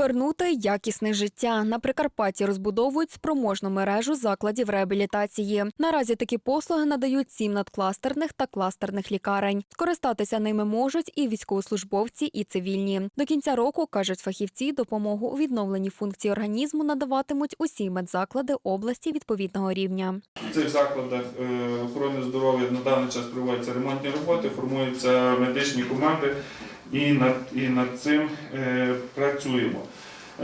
Повернути якісне життя на Прикарпатті розбудовують спроможну мережу закладів реабілітації. Наразі такі послуги надають сім надкластерних та кластерних лікарень. Скористатися ними можуть і військовослужбовці, і цивільні. До кінця року кажуть фахівці, допомогу у відновленні функцій організму надаватимуть усі медзаклади області відповідного рівня. В цих закладах е, охорони здоров'я на даний час проводяться ремонтні роботи, формуються медичні команди і над, і над цим е, працюємо.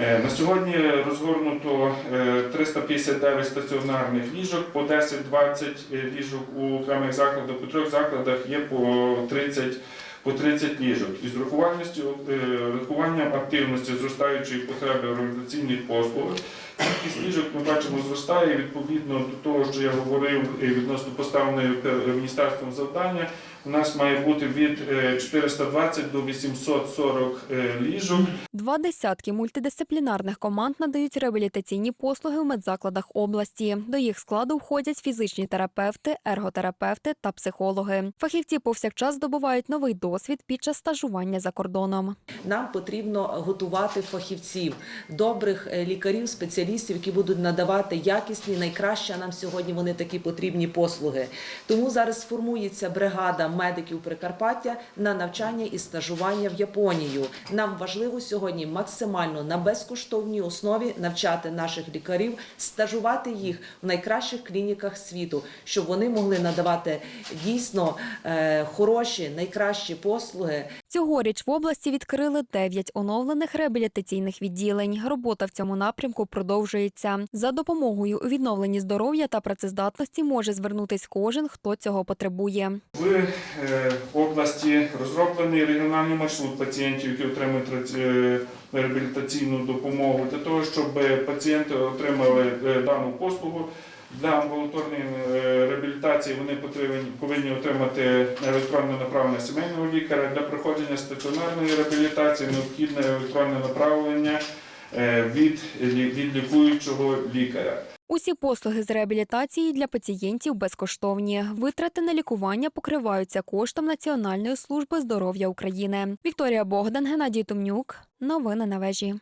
Е, На сьогодні розгорнуто е, 359 стаціонарних ліжок, по 10-20 ліжок у окремих закладах, у трьох закладах є по 30 по 30 ліжок. Із е, врахуванням активності зростаючої потреби в реабілітаційних послуг, кількість ліжок ми бачимо зростає відповідно до того, що я говорив е, відносно поставленої міністерством завдання. У нас має бути від е, 420 до 840 е, ліжок. Два десятки мультидисциплінарних команд надають реабілітаційні послуги в медзакладах області. До їх складу входять фізичні терапевти, ерготерапевти та психологи. Фахівці повсякчас здобувають новий досвід під час стажування за кордоном. Нам потрібно готувати фахівців, добрих е, лікарів, спеціалістів, які будуть надавати якісні, найкращі а нам сьогодні вони такі потрібні послуги. Тому зараз формується бригада медиків Прикарпаття на навчання і стажування в Японію. Нам важливо сьогодні максимально на безкоштовній основі навчати наших лікарів, стажувати їх в найкращих клініках світу, щоб вони могли надавати дійсно е, хороші, найкращі послуги Цьогоріч в області відкрили 9 оновлених реабілітаційних відділень. Робота в цьому напрямку продовжується. За допомогою у відновленні здоров'я та працездатності може звернутись кожен, хто цього потребує. В е, області розроблений регіональний маршрут пацієнтів, які отримують е, реабілітаційну допомогу, для того, щоб пацієнти отримали е, дану послугу. Для амбулаторної е, реабілітації вони повинні, отримати електронне направлення сімейного лікаря. Для проходження стаціонарної реабілітації необхідне електронне направлення е, від, від лікуючого лікаря. Усі послуги з реабілітації для пацієнтів безкоштовні. Витрати на лікування покриваються коштом Національної служби здоров'я України. Вікторія Богдан, Геннадій Томнюк. Новини на вежі.